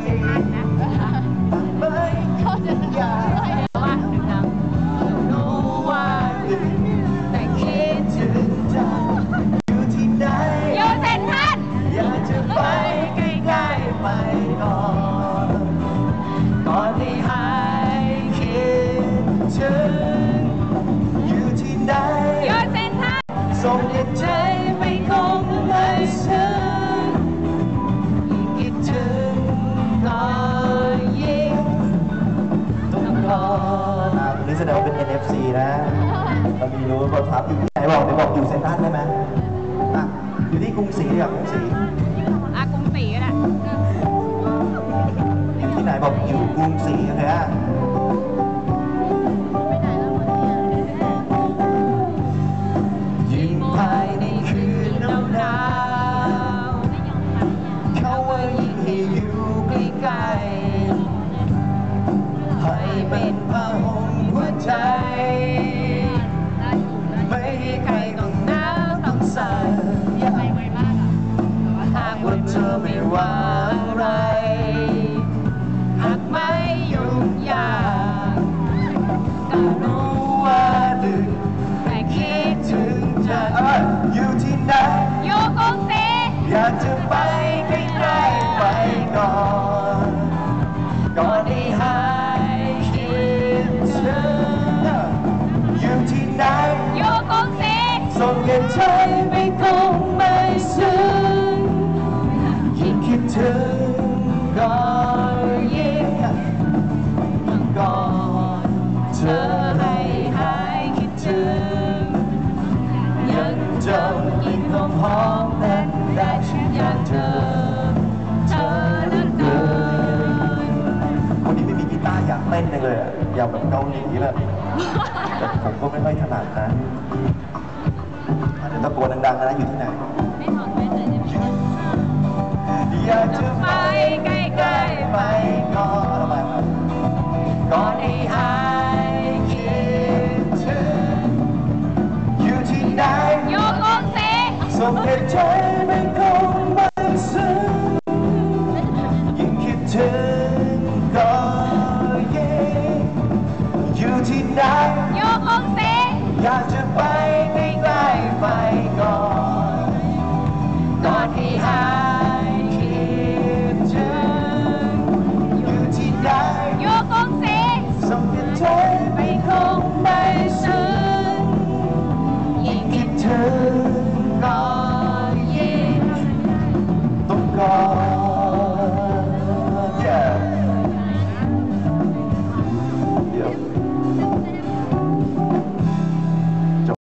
ไม่อยากรู้ว่าแต่คิดถึงจังอยู่ที่ไหนอยู่เซนทรัลอยากจะไปใกล้ๆไปก่อนก่อนที่ NFC นะเรามีรู้ว่าทับอยู่ที่ไหนบอกเดี๋ยวบอกอยู่เซ็นทรัลได้ไหมอะอยู่ที่กรุงศรีกับกรุงศรีอากรุงศรีก็ได้อยู่ที่ไหนบอกอยู่กรุงศรีโอเคอะยิ่งภายในคืนหนาวหนาวๆเขาว่ายิ่งให้อยู่ใกล้ๆให้เป็นผ้าห่มหัว ใจ ไม่ให้ใครต้องหนาวต้องสั่นหากว่าเธอไม่ว่าอะไร หากไม่ยุ่งยากก็รู้ว่าดึกแต่คิดถึงเธอยอยู่ที่ไหนอยู่กรุงศรีอยากจะไป ใจไม่คงไม่ซึ้งคิดคิดถึงก็ยิ่งก่อนเธอให้หายคิดถึงยังจำยิ่งหอมหอมแน่นได้ฉันอยากเธอเธอเหลือเกินคนนี้ไม่มีกีตาร์อยากเต้นเลยอะอยากแบบเกาหลีแบบแต่ผมก็ไม่ค่อยถนัดนะ ตะโกนดังๆนะอยู่ที่ไหนไม่ถอดแว่เลย่อาจะไปใกล้ๆไปก่อนก่อนให้หายคิดถึงอยู่ที่ไหนโยู่กรุงศรีส่งให้ใจไม่คงมั่ซึ้งยิ่งคิดถึงก็ยิ่งอยู่ที่ไหนโยู่กรุงศรีอยากจะไป